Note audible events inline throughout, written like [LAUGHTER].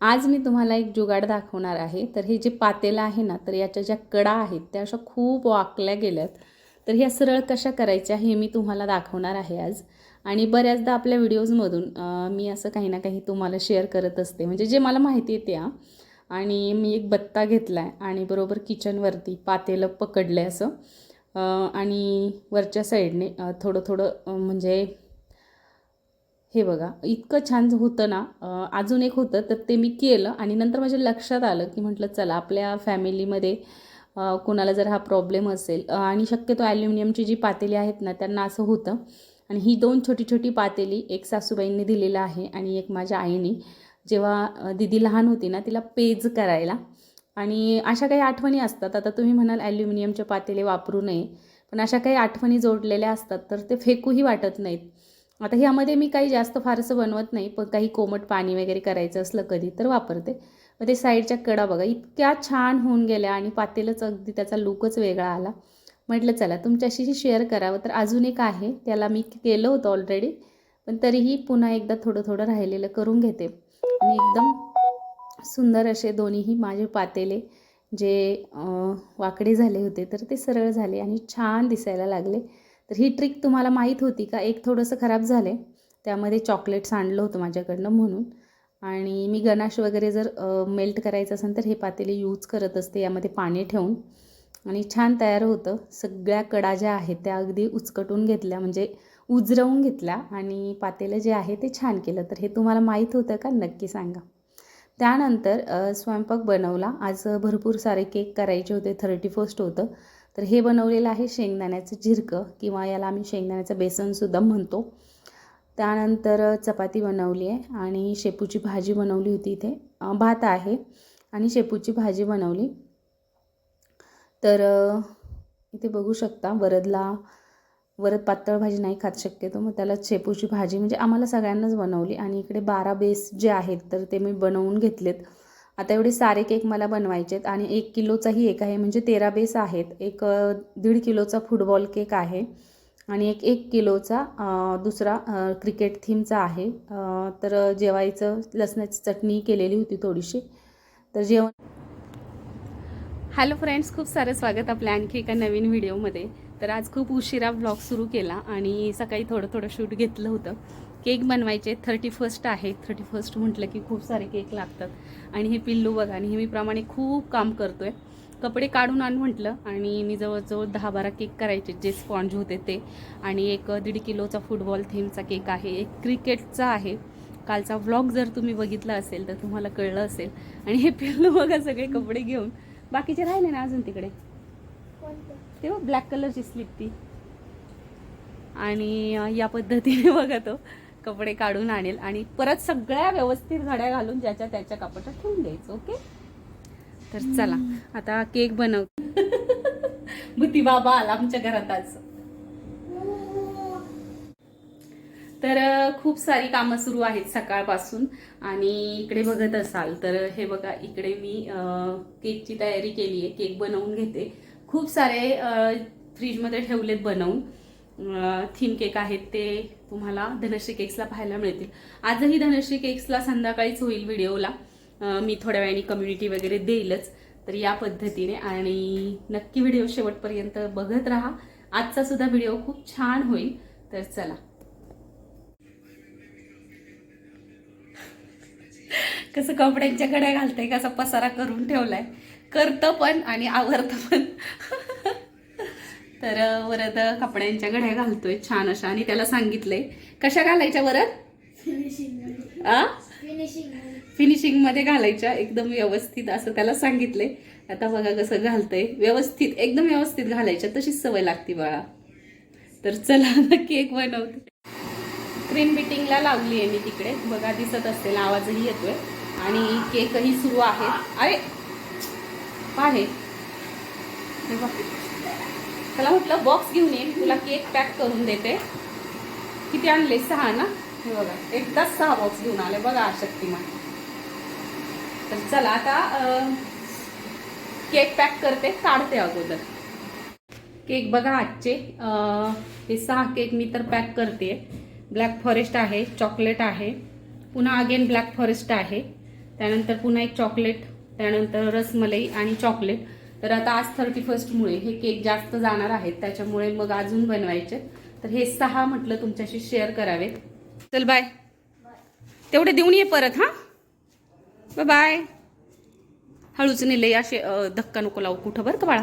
आज मी तुम्हाला एक जुगाड दाखवणार आहे. तर हे जे पातेलं आहे ना तर याच्या ज्या कडा आहेत त्या अशा खूप वाकल्या गेल्यात. तर ह्या सरळ कशा करायच्या हे मी तुम्हाला दाखवणार आहे आज. आणि बऱ्याचदा आपल्या व्हिडिओजमधून मी असं काही ना काही तुम्हाला शेअर करत असते. म्हणजे जे मला माहिती आहे त्या. आणि मी एक बत्ता घेतला आहे आणि बरोबर किचनवरती पातेलं पकडलं आहे असं आणि वरच्या साईडने थोडं थोडं म्हणजे हे बघा इतकं छान होतं ना अजून एक होतं तर ते मी केलं आणि नंतर माझ्या लक्षात आलं की म्हटलं चला आपल्या फॅमिलीमध्ये कोणाला जर हा प्रॉब्लेम असेल आणि शक्यतो ॲल्युमिनियमची जी पातेली आहेत ना त्यांना असं होतं. आणि ही दोन छोटी छोटी पातेली एक सासूबाईंनी दिलेलं आहे आणि एक माझ्या आईने. जेव्हा दिदी लहान होती ना तिला पेज करायला. आणि अशा काही आठवणी असतात. आता तुम्ही म्हणाल ॲल्युमिनियमचे पातेले वापरू नये पण अशा काही आठवणी जोडलेल्या असतात तर ते फेकूही वाटत नाहीत. आता ह्यामध्ये मी काही जास्त फारसं बनवत नाही पण काही कोमट पाणी वगैरे करायचं असलं कधी तर वापरते. मग ते साईडच्या कडा बघा इतक्या छान होऊन गेल्या आणि पातेलंच अगदी त्याचा लुकच वेगळा आला. म्हटलं चला तुमच्याशी शेअर करावं. तर अजून एक आहे त्याला मी केलं होतं ऑलरेडी पण तरीही पुन्हा एकदा थोडं थोडं राहिलेलं करून घेते. आणि एकदम सुंदर असे दोन्हीही माझे पातेले जे वाकडे झाले होते तर ते सरळ झाले आणि छान दिसायला लागले. तर ही ट्रिक तुम्हाला माहीत होती का? एक थोडंसं खराब झाले त्यामध्ये चॉकलेट्स आणलं होतं माझ्याकडनं म्हणून. आणि मी गनाश वगैरे जर मेल्ट करायचं असेल तर हे पातेले यूज करत असते. यामध्ये पाणी ठेवून. आणि छान तयार होतं. सगळ्या कडा ज्या आहेत त्या अगदी उचकटून घेतल्या. म्हणजे उजरवून घेतल्या. आणि पातेलं जे आहे ते छान केलं. तर हे तुम्हाला माहीत होतं का? नक्की सांगा. त्यानंतर स्वयंपाक बनवला. आज भरपूर सारे केक करायचे होते. थर्टी फर्स्ट होतं. तर हे बनवलेलं आहे शेंगदाण्याचं झिरकं किंवा याला आम्ही शेंगदाण्याचं बेसनसुद्धा म्हणतो. त्यानंतर चपाती बनवली आहे आणि शेपूची भाजी बनवली होती इथे. भात आहे आणि शेपूची भाजी बनवली. तर इथे बघू शकता वरदला वरद पातळ भाजी नाही खात शक्यतो. मग त्याला शेपूची भाजी म्हणजे आम्हाला सगळ्यांनाच बनवली आणि इकडे बारा बेस जे आहेत तर ते मी बनवून घेतलेत. आता एवढे सारे केक मला बनवायचे आहेत आणि एक किलोचाही एक आहे म्हणजे तेरा बेस आहेत. एक दीड किलोचा फुटबॉल केक आहे आणि एक एक किलोचा दुसरा क्रिकेट थीमचा आहे. तर जेवायचं लसणाची चटणी केलेली होती थोडीशी. तर जेवण हॅलो फ्रेंड्स खूप सारं स्वागत आपल्या आणखी एका नवीन व्हिडिओमध्ये. तर आज खूप उशिरा ब्लॉग सुरू केला आणि सकाळी थोडं थोडं शूट घेतलं होतं. केक बनवायचे. थर्टी फर्स्ट आहे. थर्टी फर्स्ट म्हटलं की खूप सारे केक लागतात. आणि हे पिल्लू बघा नेहमीप्रमाणे खूप काम करतोय. कपडे काढून आण म्हटलं आणि मी जवळजवळ दहा बारा केक करायचे जे स्पॉन्ज होते ते. आणि एक दीड किलोचा फुटबॉल थीमचा केक आहे. एक क्रिकेटचा आहे. कालचा व्लॉग जर तुम्ही बघितला असेल तर तुम्हाला कळलं असेल. आणि हे पिल्लू बघा सगळे कपडे घेऊन. बाकीचे राहिले ना अजून तिकडे? तेव्हा ब्लॅक कलरची स्लीप ती. आणि या पद्धतीने बघा तो. कपडे काढून आणेल आणि परत सगळ्या व्यवस्थित घड्या घालून ज्याच्या त्याच्या कपाटात ठेवून द्यायचं ओके? तर चला आता केक बनव. [LAUGHS] भूती बाबा आला आमच्या घरात आज. तर खूप सारी कामं सुरू आहेत सकाळपासून. आणि इकडे बघत असाल तर हे बघा इकडे मी केकची तयारी केली आहे. केक बनवून घेते. खूप सारे फ्रीजमध्ये ठेवलेत बनवून. थीम केक आहेत ते. तुम्हाला धनश्री केक्सला पाहायला मिळतील. आजही धनश्री केक्सला संध्याकाळीच होईल व्हिडिओला. मी थोड्या वेळाने कम्युनिटी वगैरे देईलच. तर या पद्धतीने आणि नक्की व्हिडिओ शेवटपर्यंत बघत राहा. आजचा सुद्धा व्हिडिओ खूप छान होईल. तर चला. कसं कपड्यांच्या कड्या घालतंय कसा पसारा करून ठेवलाय. करतं पण आणि आवरतं पण. तर वरद कपड्यांच्या घड्या घालतोय छान अशा. आणि त्याला सांगितलंय कशा घालायच्या वरद फिनिशिंगमध्ये घालायच्या एकदम व्यवस्थित असं त्याला सांगितलंय. आता बघा कसं घालतंय. व्यवस्थित एकदम व्यवस्थित घालायच्या तशीच सवय लागते बाळा. तर चला आता केक बनवते. क्रीम बिटिंगला लावली आहे मी तिकडे. बघा दिसत असेल आवाजही येतोय. आणि केकही सुरू आहे. अरे! आहे हे बघ. त्याला म्हटलं बॉक्स घेऊन ये तुला केक पॅक करून देते. किती आणले? सहा ना? हे बघा एकदाच सहा बॉक्स घेऊन आले. बघा शक्तिमान तर चला आता केक पॅक करते काढते अगोदर. केक बघा आजचे. हे सहा केक मी तर पॅक करते ब्लॅक फॉरेस्ट आहे चॉकलेट आहे. पुन्हा अगेन ब्लॅक फॉरेस्ट आहे. त्यानंतर पुन्हा एक चॉकलेट त्यानंतर रसमलई आणि चॉकलेट तर आता आज थर्टी फर्स्टमुळे हे केक जास्त जाणार आहेत त्याच्यामुळे मग अजून बनवायचे. तर हे सहा म्हटलं तुमच्याशी शेअर करावे चल बाय तेवढे देऊन ये परत हां? बाय हळूच नेले असे धक्का नको लावू कुठं बरं का बाळा?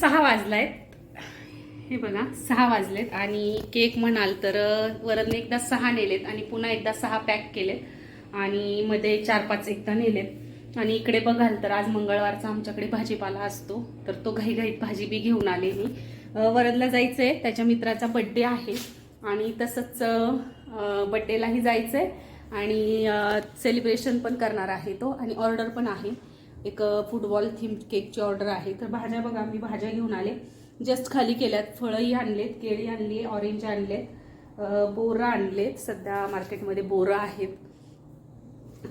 सहा वाजलायत हे बघा सहा वाजलेत आणि केक म्हणाल तर वरण एकदा सहा नेलेत आणि पुन्हा एकदा सहा पॅक केलेत. आणि मध्ये चार पाच एकदा नेलेत. आणि इकडे बघाल तर आज मंगळवारचा आमच्याकडे भाजीपाला असतो. तर तो घाईघाईत भाजी बी घेऊन आले मी. वरदला जायचं आहे त्याच्या मित्राचा बड्डे आहे. आणि तसंच बड्डेलाही जायचं आहे आणि सेलिब्रेशन पण करणार आहे तो. आणि ऑर्डर पण आहे. एक फुटबॉल थीम केकची ऑर्डर आहे. तर भाज्या बघा मी भाज्या घेऊन आले. जस्ट खाली केल्यात. फळंही आणलेत केळी आणली ऑरेंज आणलेत बोरं आणलेत. सध्या मार्केटमध्ये बोरं आहेत.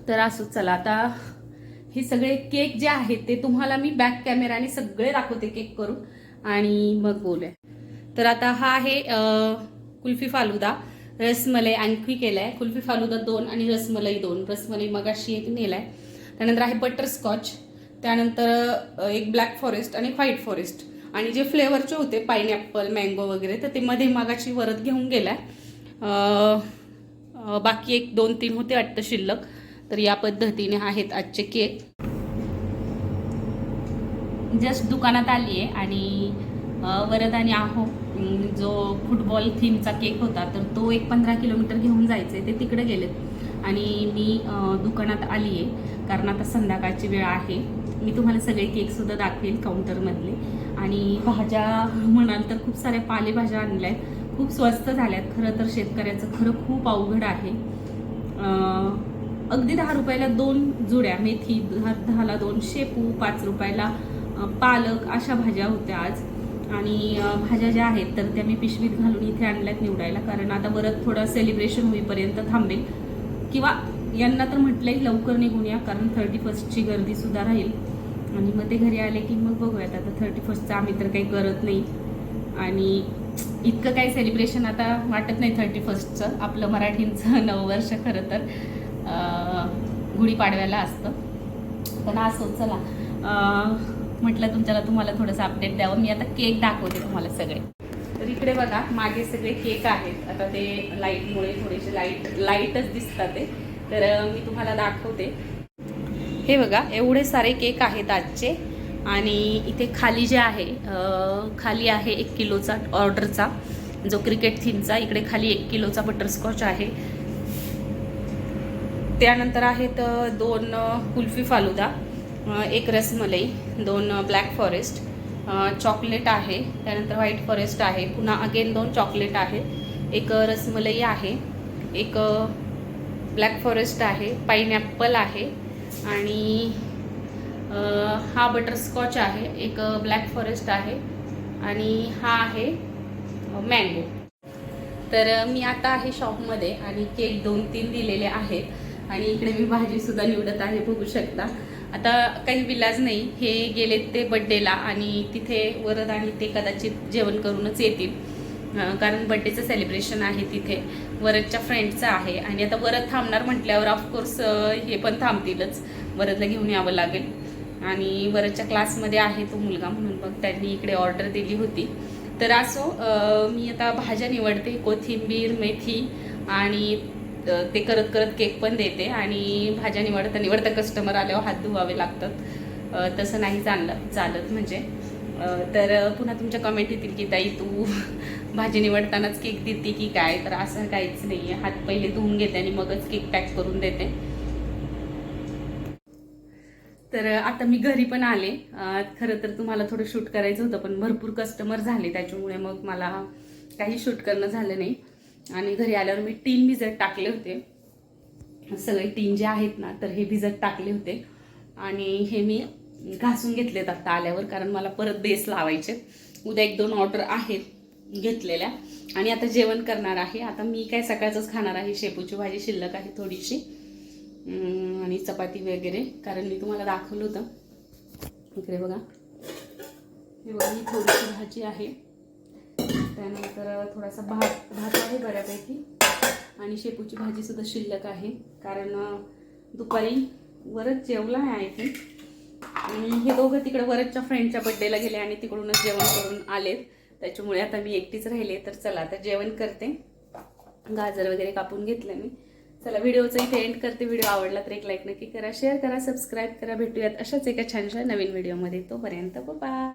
तर असं चला आता हे सगळे केक जे आहेत ते तुम्हाला मी बॅक कॅमेराने सगळे दाखवते केक करून. आणि मग बोलूया. तर आता हा आहे कुल्फी फालुदा. रसमलाई आणखी केलाय. कुल्फी फालुदा दोन आणि रसमलाई दोन. रसमलाई मगाशी एक नेलाय. त्यानंतर आहे बटरस्कॉच त्यानंतर एक ब्लॅक फॉरेस्ट आणि व्हाईट फॉरेस्ट आणि जे फ्लेवरचे होते पायनॅपल मँगो वगैरे तर ते मध्ये मागाची वरत घेऊन गेलाय. बाकी एक दोन तीन होते वाटतं शिल्लक. तर या पद्धतीने आहेत आजचे केक. जस्ट दुकानात आली आहे आणि अ, वरद आणि आहो जो फुटबॉल थीमचा केक होता तर तो एक पंधरा किलोमीटर घेऊन जायचे ते तिकडे गेलेत आणि मी दुकानात आली आहे कारण आता संध्याकाळची वेळ आहे. मी तुम्हाला सगळे केकसुद्धा दाखवेल काउंटरमधले. आणि भाज्या म्हणाल तर खूप साऱ्या पालेभाज्या आणल्या आहेत खूप स्वस्त झाल्यात खरं तर शेतकऱ्याचं खरं खूप अवघड आहे. अगदी दहा रुपयाला दोन जुड्या मेथी दहा दहाला दोन शेपू पाच रुपयाला पालक अशा भाज्या होत्या आज. आणि भाज्या ज्या आहेत तर त्या मी पिशवीत घालून इथे आणल्यात निवडायला. कारण आता परत थोडं सेलिब्रेशन होईपर्यंत थांबेल. किंवा यांना तर म्हटलंय लवकर निघून या कारण थर्टी फर्स्टची गर्दीसुद्धा राहील. आणि मग ते घरी आले की मग बघूयात. आता थर्टी फर्स्टचं आम्ही तर काही करत नाही. आणि इतकं काही सेलिब्रेशन आता वाटत नाही थर्टी फर्स्टचं आपलं मराठींचं [LAUGHS] नववर्ष खरं तर. गुढीपाडव्याला असतं. पण असो चला. म्हटलं तुमच्याला तुम्हाला थोडंसं अपडेट द्यावं. मी आता केक दाखवते तुम्हाला सगळे. तर इकडे बघा मागे सगळे केक आहेत. आता ते लाईटमुळे थोडेसे लाइट लाईटच दिसतात ते. तर मी तुम्हाला दाखवते. हे बघा एवढे सारे केक आहेत आजचे. आणि इथे खाली जे आहे खाली आहे एक किलोचा ऑर्डरचा जो क्रिकेट थीमचा इकडे खाली एक किलोचा बटरस्कॉच आहे. त्यानंतर आहेत दोन कुल्फी फालुदा एक रसमलई दोन ब्लॅक फॉरेस्ट चॉकलेट आहे त्यानंतर व्हाईट फॉरेस्ट आहे पुन्हा अगेन दोन चॉकलेट आहे एक रसमलई आहे एक ब्लॅक फॉरेस्ट आहे पाईनॅपल आहे आणि हा बटरस्कॉच आहे एक ब्लॅक फॉरेस्ट आहे आणि हा आहे मँगो. तर मी आता आहे शॉपमध्ये आणि केक दोन तीन दिलेले आहेत. आणि इकडे मी भाजीसुद्धा निवडत आहे बघू शकता. आता काही विलाज नाही हे गेलेत ते बड्डेला आणि तिथे वरद आणि ते कदाचित जेवण करूनच येतील. कारण बड्डेचं सेलिब्रेशन आहे तिथे. वरदच्या फ्रेंडचं आहे. आणि आता वरद थांबणार म्हटल्यावर ऑफकोर्स हे पण थांबतीलच. वरदला घेऊन यावं लागेल. आणि वरदच्या क्लासमध्ये आहे तो मुलगा म्हणून मग त्यांनी इकडे ऑर्डर दिली होती. तर असो मी आता भाज्या निवडते कोथिंबीर मेथी आणि ते करत करत केक पण देते आणि भाज्या निवडता निवडता कस्टमर आल्यावर हात धुवावे लागतात. तसं नाही चाललं चालत म्हणजे. तर पुन्हा तुमच्या कमेंट येतील की ताई तू भाजी निवडतानाच केक देते की काय? तर असं काहीच नाही. आहे हात पहिले धुवून घेते आणि मगच केक पॅक करून देते. तर आता मी घरी पण आले. खरं तर तुम्हाला थोडं शूट करायचं होतं पण भरपूर कस्टमर झाले. त्याच्यामुळे मग मला काही शूट करणं झालं नाही. आणि घरी आल्यावर मी टीन भिजत टाकले होते. सगळे टीन जे आहेत ना तर हे भिजत टाकले होते. आणि हे मी घासून घेतलेत आत्ता आल्यावर कारण मला परत बेस लावायचे. उद्या एक दोन ऑर्डर आहेत घेतलेल्या. आणि आता जेवण करणार आहे. आता मी काय सकाळचंच खाणार आहे. शेपूची भाजी शिल्लक आहे थोडीशी. आणि चपाती वगैरे कारण मी तुम्हाला दाखवलं होतं. इकडे बघा. हे बघा ही थोडीशी भाजी आहे. त्यानंतर थोडासा भात भात आहे बऱ्यापैकी. आणि शेपूची भाजीसुद्धा शिल्लक आहे. कारण दुपारी वरच जेवला आहे आय आणि हे दोघं तिकडं वरच्या फ्रेंडच्या बड्डेला गेले आणि तिकडूनच जेवण करून आलेत. त्याच्यामुळे आता मी एकटीच राहिले. तर चला आता जेवण करते. गाजर वगैरे कापून घेतलं मी. चला व्हिडिओचा इथे एंड करते. व्हिडिओ आवडला तर एक लाईक नक्की करा. शेअर करा सबस्क्राईब करा. भेटूयात अशाच एका छानशा नवीन व्हिडिओमध्ये तोपर्यंत बाय